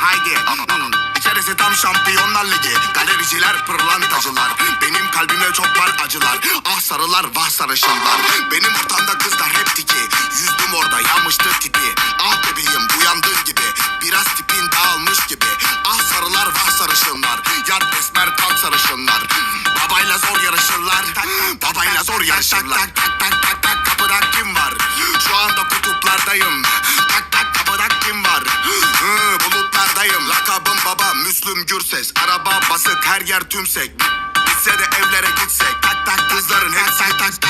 haydi. İçerisi tam şampiyonlar ligi. Galericiler pırlantacılar. Benim kalbime çok var acılar. Ah sarılar vah sarışınlar. Benim ortamda kızlar hep tiki. Yüzdüm orada yanmıştı tipi. Ah bebeğim uyandığın gibi. Biraz tipin dağılmış gibi. Ah sarılar vah sarışınlar. Yat esmer kalk sarışınlar. Babayla zor yarışırlar. Babayla zor yarışırlar. Tak tak tak tak tak kapıda kim var? Şu anda kutuplardayım. Tak tak kapıda kim var? Hı, Bulutlardayım lakabım baba Müslüm Gürses. Araba basık her yer tümsek. Bitse de evlere gitsek. Tak tak kızların hepsi tak tak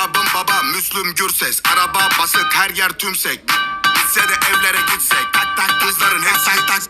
lakabım baba Müslüm Gürses. Araba basık her yer tümsek. Bitse de evlere gitsek. Tak tak kızların hepsi tak tak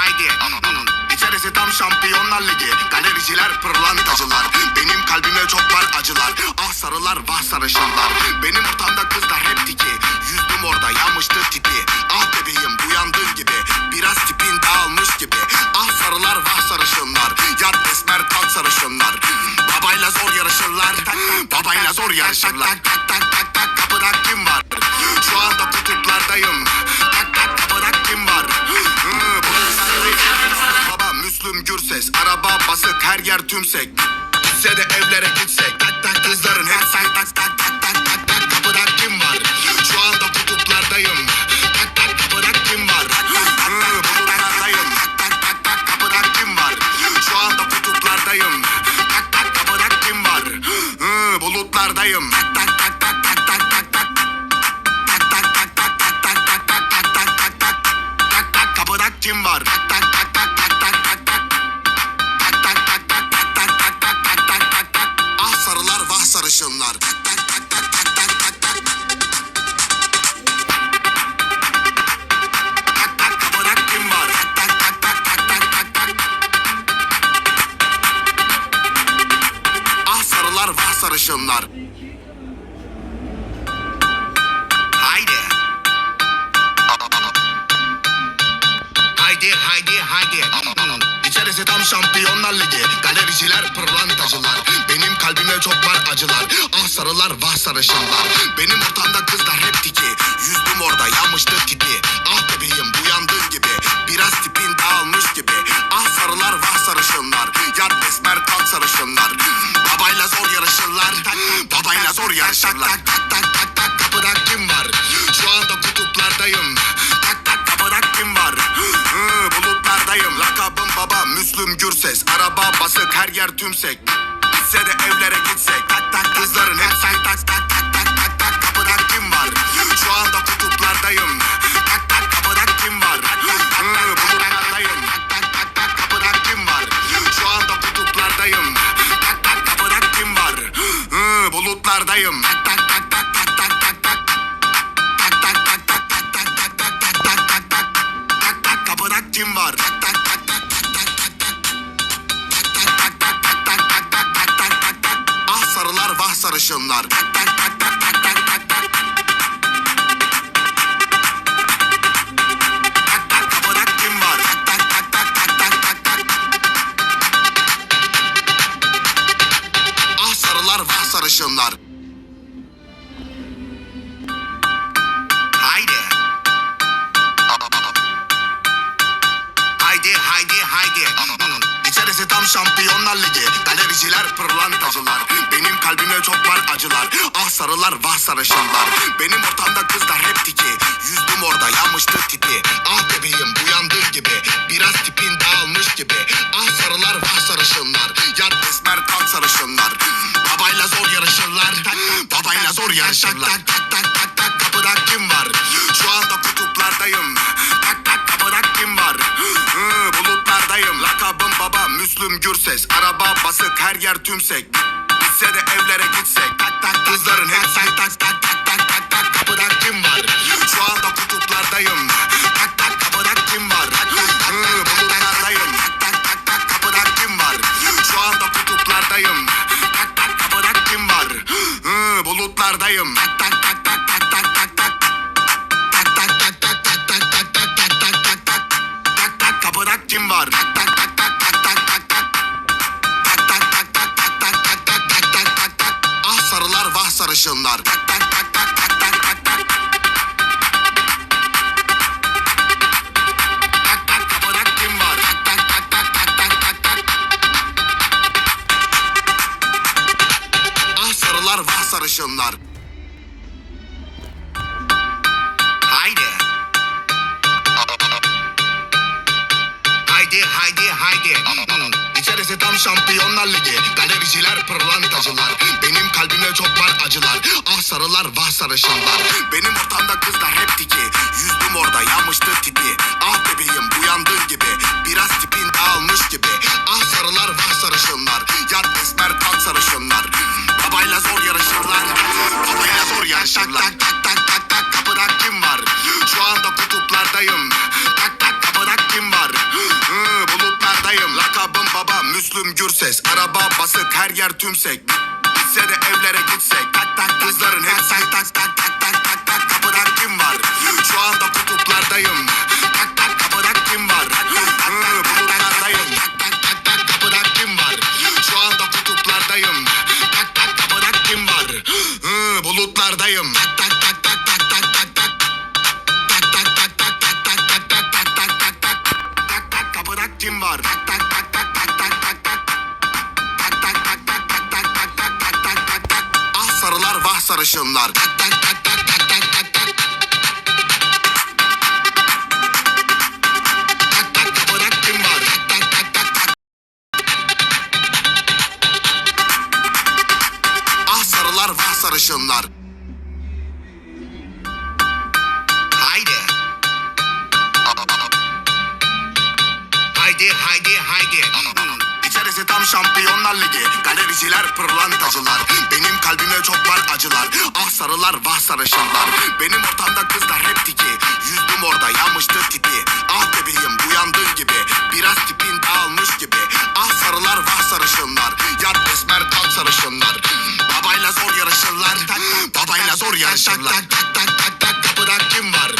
haydi Hmm, İçerisi tam şampiyonlar ligi Galericiler pırlantacılar Benim kalbime çok var acılar Ah sarılar vah sarışınlar Benim ortamda kızlar hep tiki Yüzdüm orada yanmıştı tipi Ah bebeğim uyandığın gibi Biraz tipin dağılmış gibi Ah sarılar vah sarışınlar Yat esmer kalk sarışınlar Babayla zor yarışırlar Babayla zor yarışırlar Tak tak tak tak tak kapıda kim var? Şu anda kutuplardayım Müslüm Gürses Araba basık her yer tümsek. Bitse de evlere gitsek. Tak tak kızların tak tak Haydi haydi haydi Hmm, İçerisi tam şampiyonlar ligi Galericiler pırlantacılar Benim kalbime çok var acılar Ah sarılar vah sarışınlar Benim ortamda kızlar hep tiki Yüzdüm orada yanmıştı tipi Ah bebeğim uyandığın gibi Biraz tipin dağılmış gibi Ah sarılar vah sarışınlar Yat esmer kalk sarışınlar Babayla zor yarışırlar Babayla zor yarışırlar Tak tak tak tak tak kapıda kim var? Şu anda kutuplardayım baba Müslüm Gürses Araba basık her yer tümsek. Bitse de evlere gitsek Tak tak kızların hep tak haydi İçerisi tam şampiyonlar ligi Galericiler pırlantacılar Benim kalbime çok var acılar Ah sarılar vah sarışınlar Benim ortamda kızlar hep tiki Yüzdüm orada yanmıştı tipi Ah bebeğim uyandığın gibi Biraz tipin dağılmış gibi Ah sarılar vah sarışınlar Yat esmer kalk sarışınlar Babayla zor yarışırlar Babayla zor yarışırlar Tak tak tak tak tak kapıda kim var Şu anda kutuplardayım baba Müslüm Gürses Araba basık her yer tümsek. Bitse de evlere gitsek. Tak tak kızların hep tak tak tak tak tak tak tak Kapıda kim var? Şu anda kutuplardayım sarışınlar. Haydi. Haydi haydi haydi İçerisi tam şampiyonlar ligi. Galericiler pırlantacılar. Benim kalbime çok var acılar. Ah sarılar vah sarışınlar Benim ortamda kızlar hep tiki. Yüzdüm orada yanmıştı tipi. Ah bebeğim uyandığın gibi. Biraz tipin dağılmış gibi. Ah sarılar vah sarışınlar. Yat esmer kalk sarışınlar. Babayla zor yarışırlar. Babayla zor yarışırlar. Tak tak tak tak tak kapıda kim var? Şu anda kutuplardayım. Tak tak kapıda kim var? Bulutlardayım Lakabım baba Müslüm Gürses. Araba basık her yer tümsek. Bitse de evlere gitsek sarışınlar. Haydi. Haydi haydi haydi. İçerisi tam şampiyonlar ligi Galericiler pırlantacılar. Benim kalbime çok var acılar. Ah sarılar vah sarışınlar. Benim ortamda kızlar hep tiki. Yüzdüm orada yanmıştı tipi. Ah bebeğim uyandığın gibi. Biraz tipin dağılmış gibi. Ah sarılar vah sarışınlar. Yat esmer kalk sarışınlar Babayla zor yarışırlar. Babayla zor yarışırlar. Tak tak tak tak tak kapıda kim var?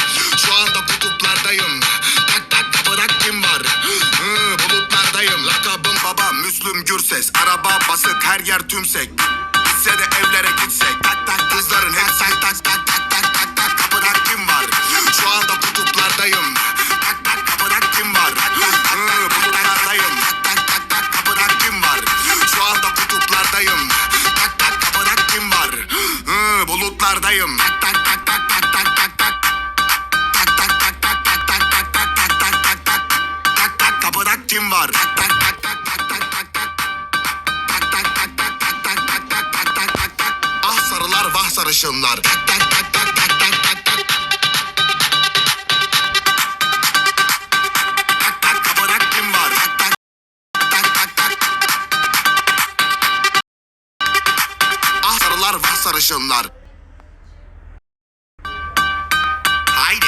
Şu anda kutuplardayım. Tak tak kapıda kim var? Hı, Bulutlardayım. Lakabım baba Müslüm Gürses. Araba basık her yer tümsek. Bitse de evlere gitsek sarışınlar. Haydi.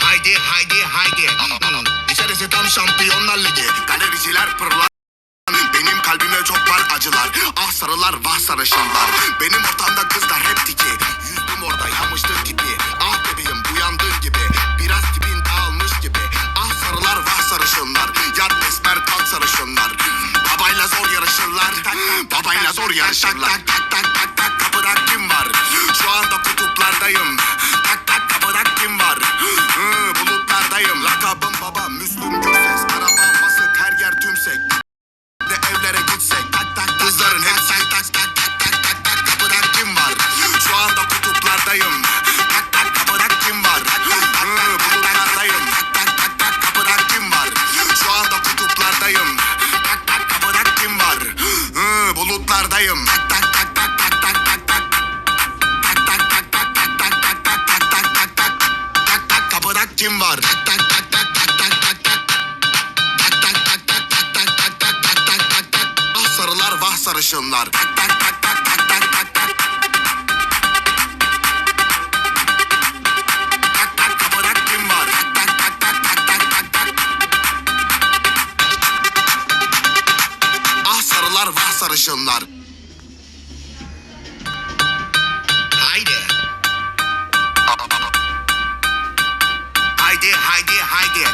Haydi haydi haydi. İçerisi tam şampiyonlar ligi. Galericiler pırlar benim kalbime çok var acılar. Ah sarılar vah sarışınlar. Benim ortamda kızlar hep tiki. Yüzdüm orada yanmıştı tipi zor yarışırlar Babayla zor yarışırlar Tak tak tak tak tak kapıda kim var? Şu anda kutuplardayım sarışınlar. Haydi. Haydi haydi haydi.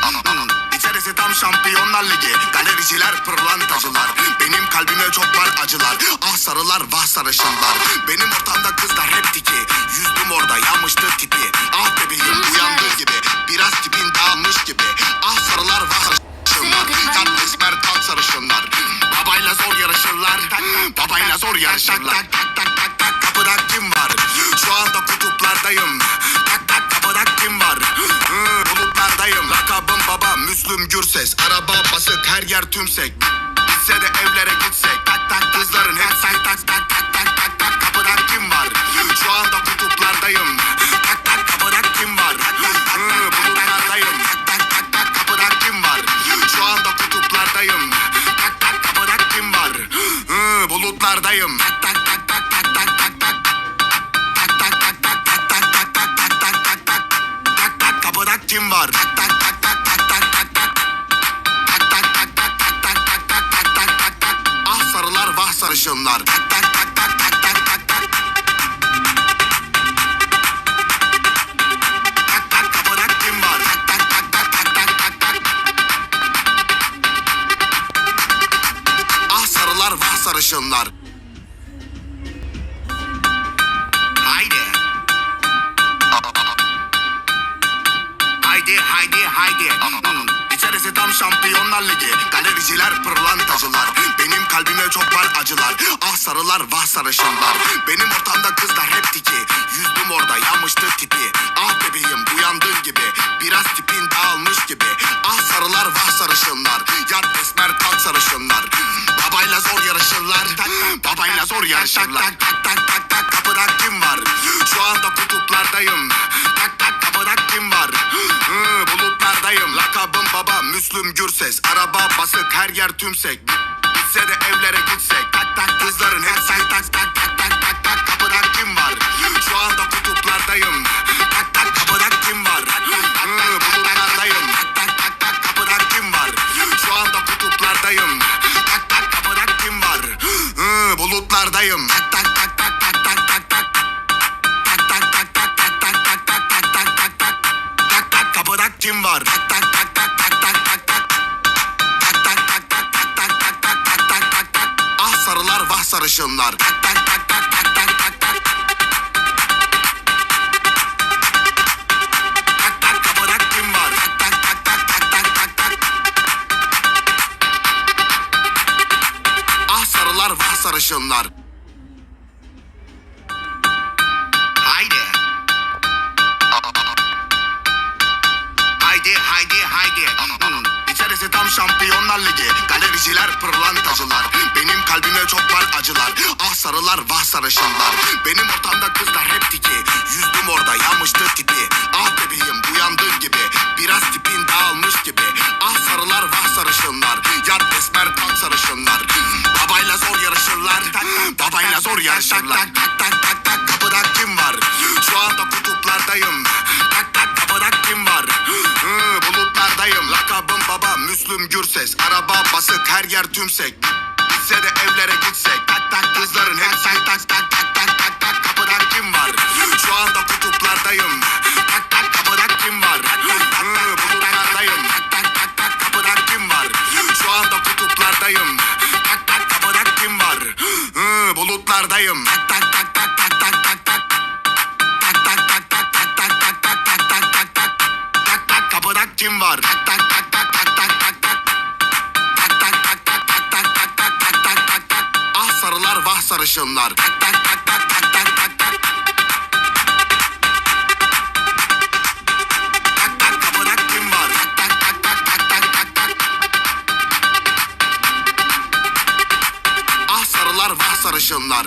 İçerisi tam şampiyonlar ligi. Galericiler pırlantacılar. Benim kalbime çok var acılar. Ah sarılar vah sarışınlar. Benim ortamda kızlar hep tiki. Yüzdüm orada yanmıştı tipi. Ah bebeğim uyandığı gibi. Biraz tipin dağılmış gibi. Ah sarılar vah sarışınlar esmer kalk sarışınlar. Babayla zor yarışırlar. Babayla zor yarışırlar. Tak tak tak tak tak. Kapıda kim var? Şu anda kutuplardayım. Tak tak kapıda kim var? Hı, Bulutlardayım. Lakabım baba Müslüm Gürses. Araba basık her yer tümsek. Bitse de evlere gitsek. Tak tak kızların sarışınlar Haydi. Haydi haydi haydi tam şampiyonlar ligi. Galericiler pırlantacılar. Benim kalbime çok var acılar. Ah sarılar vah sarışınlar. Benim ortamda kızlar hep tiki. Yüzdüm orada yanmıştı tipi. Ah bebeğim uyandığın gibi. Biraz tipin dağılmış gibi. Ah sarılar vah sarışınlar. Yat esmer kalk sarışınlar. Babayla zor yarışırlar. Babayla zor yarışırlar. Tak tak tak tak tak kapıda kim var? Şu anda kutuplardayım. Tak tak kapıda kim var Bulutlardayım Lakabım baba Müslüm Gürses. Araba basık her yer tümsek. Bitse de evlere gitsek sabah sarışınlar. Haydi. Haydi haydi haydi. Hmm. İçerisi tam şampiyonlar ligi. Galericiler pırlantacılar. Benim kalbime çok var acılar. Ah sarılar vah sarışınlar. Benim ortamda kızlar hep tiki. Yüzdüm orada yanmıştı tipi. Ah bebeğim uyandığın gibi. Biraz tipi dağılmış gibi. Ah sarılar vah sarışınlar. Yar esmer tam sarışınlar. Babayla zor yarışırlar. Babayla zor yarışırlar. Tak tak tak tak tak kapıda kim var? Şu anda kutuplardayım. Tak tak kapıda kim var? Hı, Bulutlardayım. Lakabım baba Müslüm Gürses. Araba basık her yer tümsek. Gitse de evlere gitsek. sarışınlar vah sarışınlar.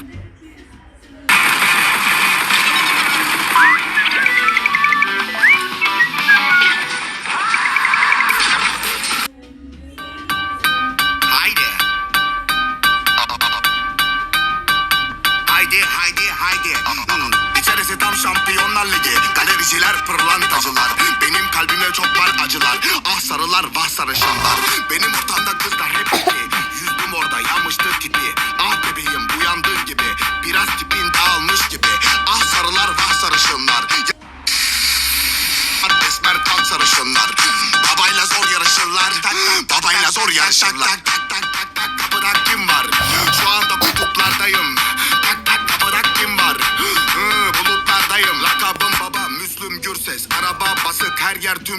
Haydi. Haydi haydi haydi. İçerisi tam şampiyonlar ligi. Galericiler pırlantacılar. Benim kalbime çok var acılar. Ah sarılar vah sarışınlar. Benim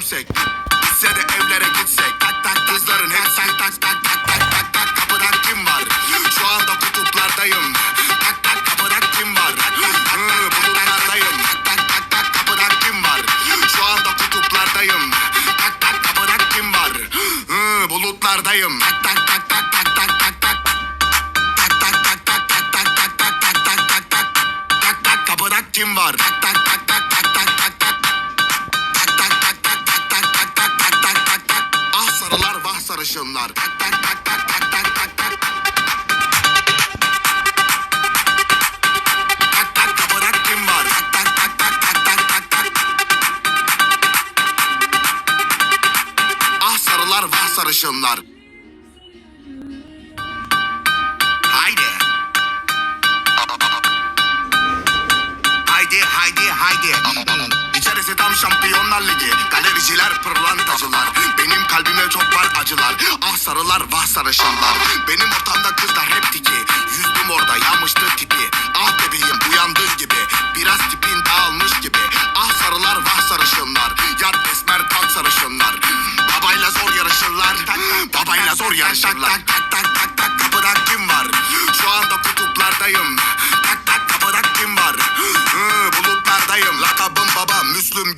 I'm sick.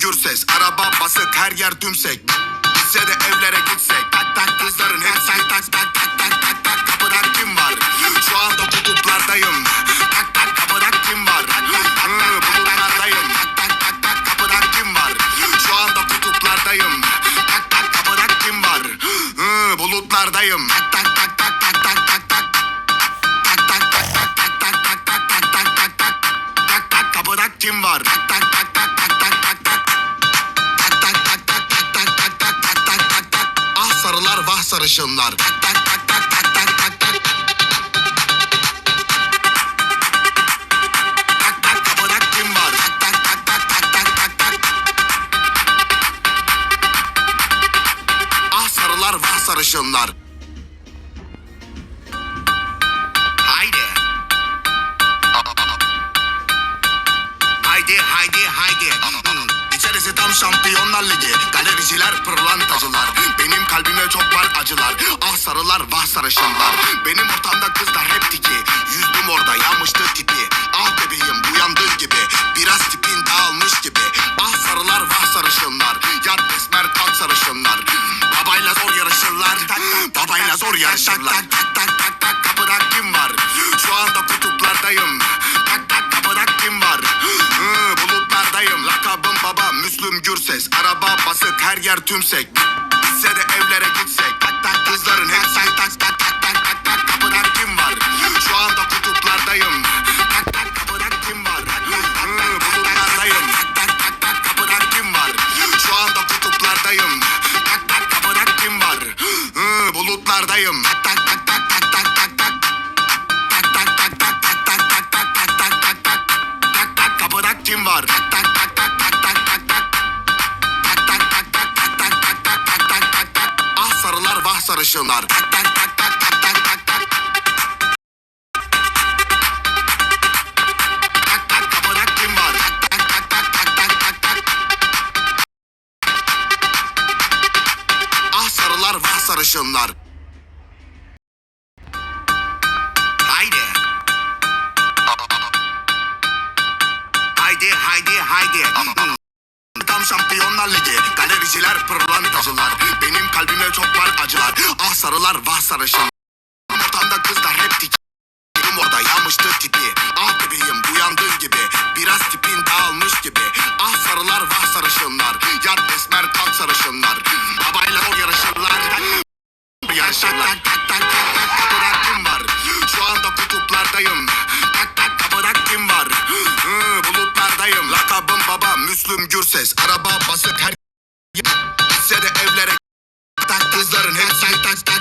Gürses Araba basık her yer dümsek Gitse de evlere gitse. I'll not. her yer tümsek. Gitse de evlere gitsek. Tak tak. Kızların hepsi tak tak tak. sarışınlar. Haydi. Haydi haydi haydi. Tam şampiyonlar ligi. Galericiler pırlantacılar. Benim kalbime çok var acılar. Ah sarılar vah sarışın. Müslüm Gürses Araba basıp her Sene evlere Tak kızların hepsi tak tak.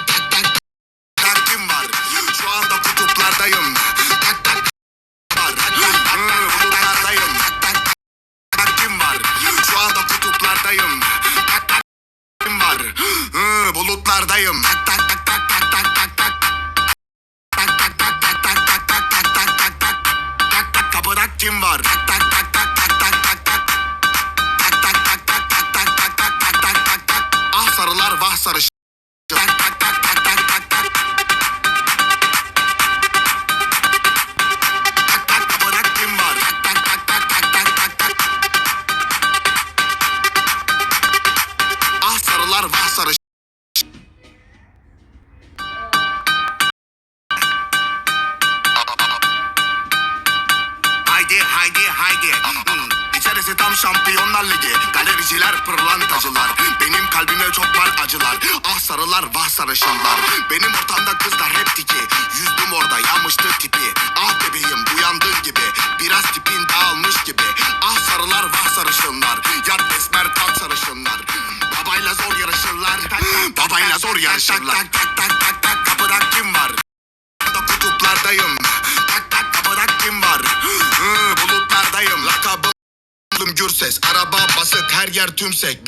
kapıdayım Tak tak kapıda kim var? Hı, bulutlardayım. Lakabım Gürses. Araba basık her yer tümsek.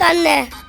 anne.